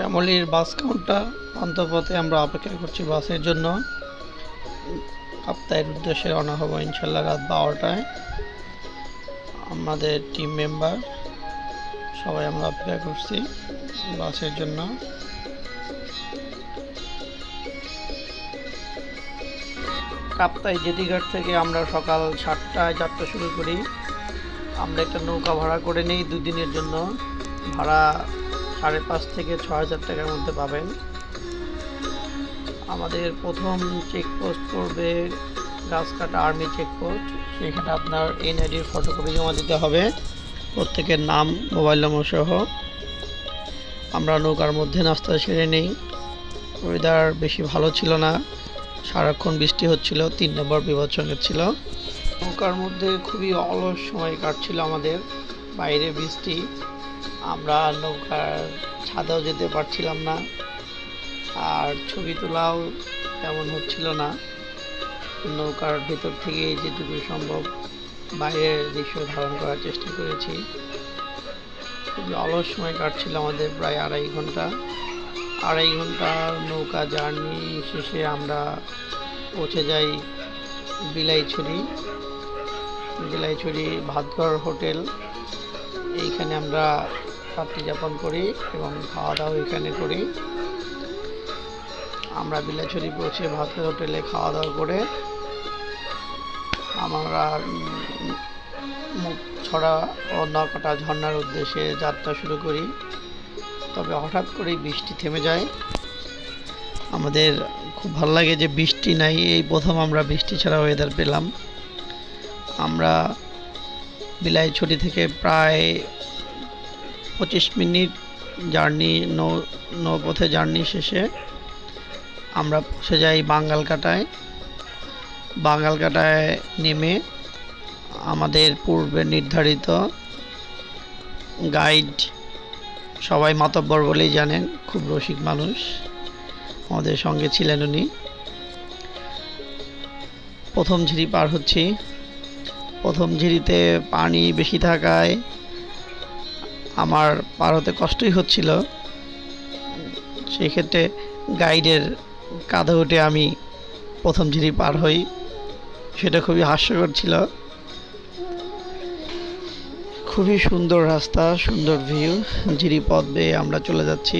শ্যামলীর bus counter অন্তপথে আমরা অপেক্ষা করছি বাসের জন্য। কাপ্তায়ের উদ্দেশ্যে রওনা হব ইনশাল্লাহ রাত বারোটায়। আমাদের টিম মেম্বার সবাই আমরা অপেক্ষা করছি বাসের জন্য। কাপ্তাই জেটিঘাট থেকে আমরা সকাল সাতটায় যাত্রা শুরু করি। আমরা একটা নৌকা ভাড়া করে নিই দুদিনের জন্য। ভাড়া সাড়ে পাঁচ থেকে ছ হাজার টাকার মধ্যে পাবেন। আমাদের প্রথম চেকপোস্ট পড়বে গাছকাটা আর্মি চেকপোস্ট সেখানে আপনার এনআইডির ফটোকপি জমা দিতে হবে। প্রত্যেকের নাম মোবাইল নম্বর সহ। আমরা নৌকার মধ্যে নাস্তা সেরে নেই। ওয়েদার বেশি ভালো ছিল না। সারাক্ষণ বৃষ্টি হচ্ছিল, তিন নম্বর বিপজ্জনক ছিল। নৌকার মধ্যে খুবই অলস সময় কাটছিল আমাদের। বাইরে বৃষ্টি, আমরা নৌকার ছাদেও যেতে পারছিলাম না। আর ছবি তোলাও তেমন হচ্ছিল না। নৌকার ভেতর থেকে যেটুকু সম্ভব বাইরের দৃশ্য ধারণ করার চেষ্টা করেছি। খুবই অলস সময় কাটছিল আমাদের প্রায় আড়াই ঘণ্টা। আড়াই ঘণ্টা নৌকা জার্নি শেষে আমরা পৌঁছে যাই বিলাইছড়ি। বিলাইছড়ি ভাতঘর হোটেল। এইখানে আমরা রাত্রি যাপন করি এবং খাওয়া দাওয়া এখানে করি। আমরা বিলাইছড়ি পৌঁছে ভাতঘর হোটেলে খাওয়া দাওয়া করে আমরা মুখ ছড়া ও নকাটা ঝর্ণার উদ্দেশ্যে যাত্রা শুরু করি। তবে হঠাৎ করেই বৃষ্টি থেমে যায়। আমাদের খুব ভালো লাগে যে বৃষ্টি নাই, এই প্রথম আমরা বৃষ্টি ছাড়া ওয়েদার পেলাম। আমরা বিলাইছড়ি থেকে প্রায় পঁচিশ মিনিট জার্নি, নৌ, নৌপথে জার্নি শেষে আমরা পৌঁছে যাই বাঙ্গালকাটায়। বাঙ্গালকাটায় নেমে আমাদের পূর্বে নির্ধারিত গাইড সবাই মাতব্বর বলেই জানেন, খুব রসিক মানুষ। আমাদের সঙ্গে ছিলেন উনি। প্রথম ঝিরি পার হচ্ছি। প্রথম ঝিরিতে পানি বেশি থাকায় আমার পার হতে কষ্টই হচ্ছিল। সেক্ষেত্রে গাইডের কাঁধে উঠে আমি প্রথম ঝিরি পার হই, সেটা খুবই হাস্যকর ছিল। খুবই সুন্দর রাস্তা, সুন্দর ভিউ, ঝিরি পথ বেয়ে আমরা চলে যাচ্ছি।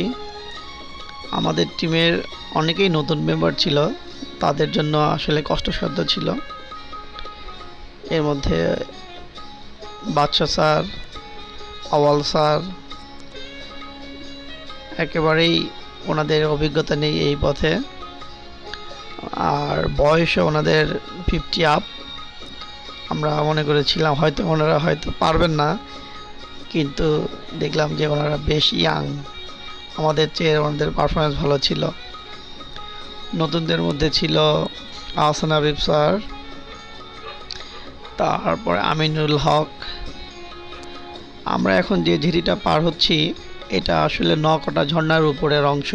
আমাদের টিমের অনেকেই নতুন মেম্বার ছিল, তাদের জন্য আসলে কষ্টসাধ্য ছিল। এর মধ্যে বাদশা স্যার আওয়াল স্যার, একেবারেই ওনাদের অভিজ্ঞতা নেই এই পথে। আর বয়সে ওনাদের ফিফটি আপ আমরা মনে করেছিলাম হয়তো ওনারা হয়তো পারবেন না, কিন্তু দেখলাম যে ওনারা বেশ ইয়াং আমাদের চেয়ে ওনাদের পারফরমেন্স ভালো ছিল। নতুনদের মধ্যে ছিল আহসান আবিব স্যার তারপরে আমিনুল হক। আমরা এখন যে ঝিরিটা পার হচ্ছি, এটা আসলে নকটা ঝর্ণার উপরের অংশ।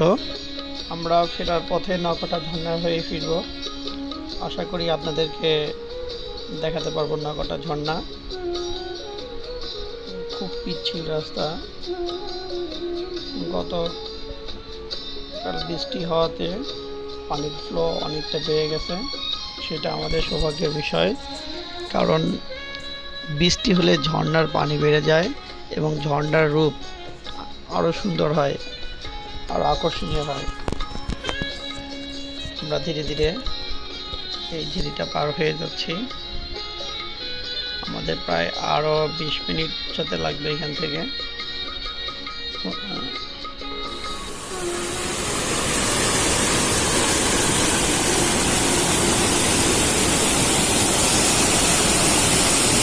আমরা ফেরার পথে নকটা ঝর্ণা হয়ে ফিরব। আশা করি আপনাদেরকে দেখাতে পারব নকটা ঝর্ণা। খুব পিচ্ছিল রাস্তা। গত বৃষ্টি হওয়াতে পানির ফ্লো অনেকটা বেড়ে গেছে। সেটা আমাদের সৌভাগ্যের বিষয়। কারণ বৃষ্টি হলে ঝর্ণার পানি বেড়ে যায় এবং ঝর্ণার রূপ আরও সুন্দর হয় আরও আকর্ষণীয় হয়। আমরা ধীরে ধীরে এই ঝিরিটা পার হয়ে যাচ্ছি। আমাদের প্রায় আরও বিশ মিনিট যেতে লাগবে এখান থেকে।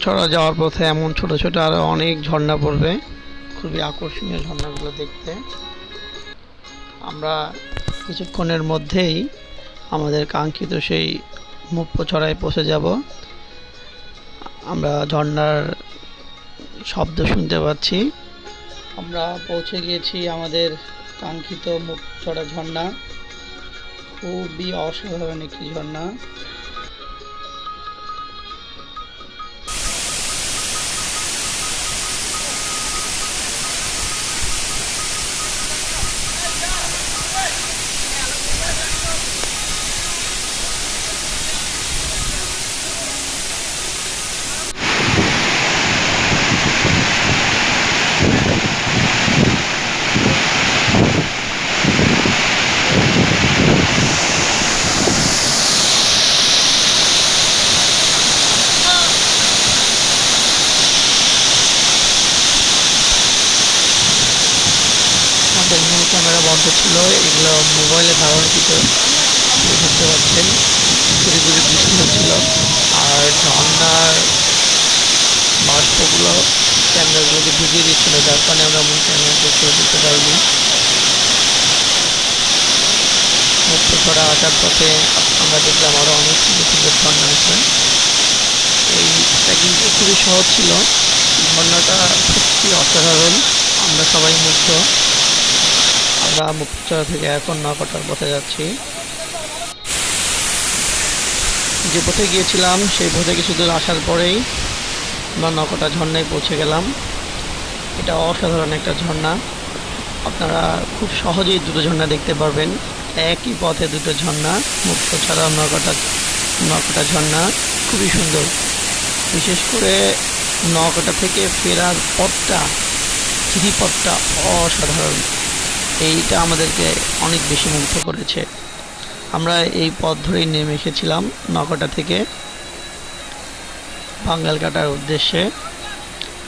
ছড়া যাওয়ার পথে এমন ছোট ছোট আরও অনেক ঝর্ণা পড়বে। খুবই আকর্ষণীয় ঝর্ণাগুলো দেখতে। আমরা কিছুক্ষণের মধ্যেই আমাদের কাঙ্ক্ষিত সেই মুপ্পছড়ায় পৌঁছে যাব। আমরা ঝর্ণার শব্দ শুনতে পাচ্ছি। আমরা পৌঁছে গিয়েছি আমাদের কাঙ্ক্ষিত মুপ্পছড়া ঝর্ণা। খুবই অসাধারণ একটি ঝর্ণা। ক্যামেরা বন্ধ ছিল এগুলো মোবাইলে ধারণকৃত দেখতে পাচ্ছেন ঘুরে ঘুরে বৃষ্টি হচ্ছিল আর ঝর্ণার বাষ্পগুলো ক্যামেরাগুলোকে ঢুকিয়ে দিচ্ছিল, যার কারণে আমরা মূল ক্যামেরাতে ছবি তুলতে পারিনি। মুক্ত করা আসার পথে আমরা দেখলাম আরও অনেক সুন্দর সুন্দর ঝর্ণা আছে এই ট্রেকিংটা খুবই সহজ ছিল। ঝর্ণাটা সত্যি অসাধারণ। আমরা সবাই মুগ্ধ। আমরা মুক্তচর থেকে এখন নকটার পথে যাচ্ছি। যে পথে গিয়েছিলাম, সেই পথে কিছু দূর আসার পরেই আমরা নকটা ঝর্ণায় পৌঁছে গেলাম। এটা অসাধারণ একটা ঝর্ণা। আপনারা খুব সহজেই দুটো ঝর্ণা দেখতে পারবেন। একই পথে দুটো ঝর্ণা। মুক্ত ছাড়া নকটা নকটা ঝর্ণা। খুবই সুন্দর। বিশেষ করে নকটা থেকে ফেরার পথটা চিঠিপথটা অসাধারণ। এইটা আমাদেরকে অনেক বেশি মুগ্ধ করেছে। আমরা এই পথ ধরেই নেমে এসেছিলাম নকটা থেকে। বাঙ্গাল কাটার উদ্দেশ্যে।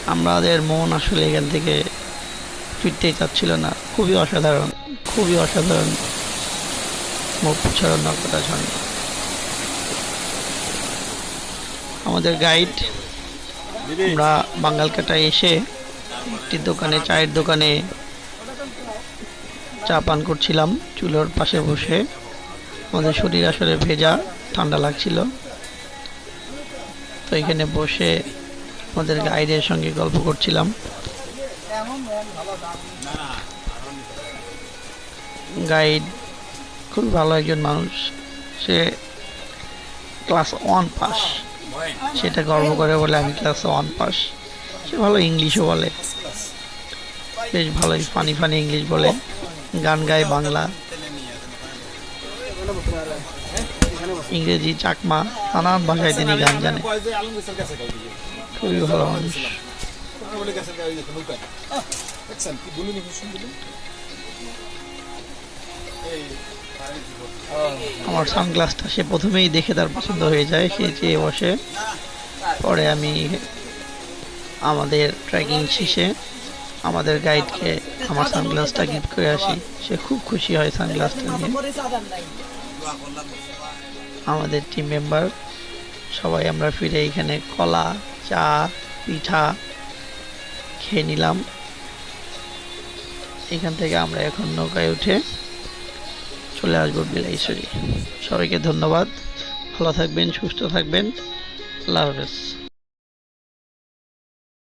আমাদের মন আসলে এখান থেকে ফিরতেই চাচ্ছিল না। খুবই অসাধারণ খুবই অসাধারণ মুখছড়া নকটা ঝর্ণা আমাদের গাইড আমরা বাঙ্গালকাটায় এসে একটি দোকানে, চায়ের দোকানে চা পান করছিলাম। চুলোর পাশে বসে। আমাদের শরীর আসলে ভেজা, ঠান্ডা লাগছিল। তো এখানে বসে আমাদের গাইডের সঙ্গে গল্প করছিলাম। গাইড খুব ভালো একজন মানুষ। সে ক্লাস ওয়ান পাস। সেটা গর্ব করে বলে আমি ক্লাস ওয়ান পাস। সে ভালো ইংলিশও বলে। বেশ ভালোই ফানি ফানি ইংলিশ বলে। গান গায় বাংলা। ইংরেজি চাকমা, নানান ভাষায় তিনি গান জানে খুবই ভালো মানুষ। আমার সানগ্লাসটা সে প্রথমেই দেখে তার পছন্দ হয়ে যায়, সে চেয়ে বসে। পরে আমি আমাদের ট্রেকিং শেষে আমাদের গাইডকে আমার সানগ্লাসটা গিফট করে আসি। সে খুব খুশি হয় সানগ্লাসটা নিয়ে। আমাদের টিম মেম্বার সবাই আমরা ফিরে এখানে কলা, চা, পিঠা খেয়ে নিলাম। এখান থেকে আমরা এখন নৌকায় উঠে চলে আসব বিলাইশ্বরী সবাইকে ধন্যবাদ। ভালো থাকবেন, সুস্থ থাকবেন। আল্লাহ হাফেজ।